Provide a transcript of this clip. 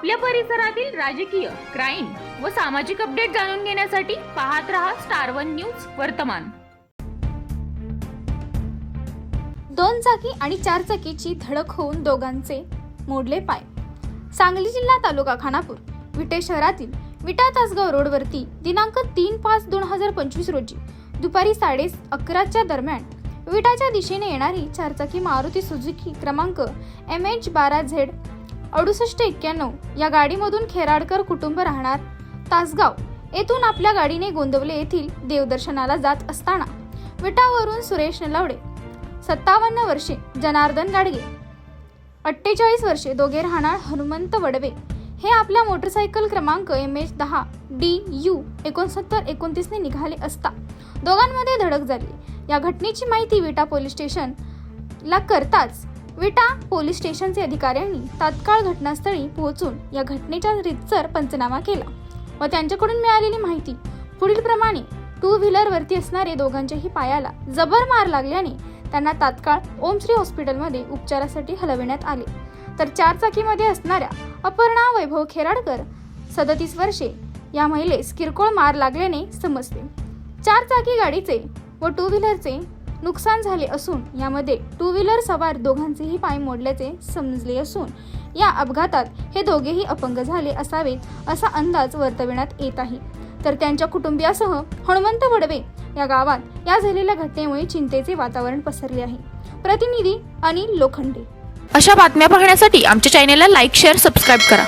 आपल्या परिसरातील राजकीय क्राईम व सामाजिक अपडेट जाणून घेण्यासाठी पाहत रहा स्टार वन न्यूज वर्तमान. दोन चाकी आणि चार चाकीची धडक होऊन दोघांचे मोडले पाय. सांगली जिल्हा तालुका खानापूर विटे शहरातील विटा तासगाव रोडवरती दिनांक तीन पाच दोन हजार पंचवीस रोजी दुपारी साडे अकराच्या दरम्यान विटाच्या दिशेने येणारी चारचाकी मारुती सुझुकी क्रमांक एम एच बारा झेड अडुसष्ट एक्क्याण्णव या गाडीमधून खेराडकर कुटुंब राहणार तासगाव. येथून आपल्या गाडीने गोंदवले येथील देवदर्शनाला जात असताना विटावरून सुरेश नलावडे सत्तावन्न वर्षे जनार्दन गाडगे अठ्ठेचाळीस वर्षे दोघे राहणार हनुमंत वडवे. हे आपल्या मोटरसायकल क्रमांक एम एच दहा डी यू एकोणसत्तर एकोणतीसने निघाले असता दोघांमध्ये धडक झाली. या घटनेची माहिती विटा पोलीस स्टेशनला करताच विटा पोलीस स्टेशनचे अधिकाऱ्यांनी तात्काळ घटनास्थळी पोहोचून या घटनेचा रितसर पंचनामा केला व त्यांच्याकडून मिळालेली माहिती पुढील प्रमाणे टू व्हीलरवरती असणारे दोघांच्याही पायाला जबर मार लागल्याने त्यांना तात्काळ ओमश्री हॉस्पिटलमध्ये उपचारासाठी हलविण्यात आले. तर चार चाकीमध्ये असणाऱ्या अपर्णा वैभव खेराडकर सदतीस वर्षे या महिलेस किरकोळ मार लागल्याने समजते चार चाकी गाडीचे व टू व्हीलरचे नुकसान झाले असून यामध्ये टू व्हीलर सवार दोघांचेही पाय मोडल्याचे समजले असून या अपघातात हे दोघेही अपंग झाले असावेत असा अंदाज वर्तविण्यात येत आहे. तर त्यांच्या कुटुंबियासह हनुमंत वडवे या गावात या झालेल्या घटनेमुळे चिंतेचे वातावरण पसरले आहे. प्रतिनिधी अनिल लोखंडे. अशा बातम्या पाहण्यासाठी आमच्या चॅनेलला लाईक शेअर सबस्क्राईब करा.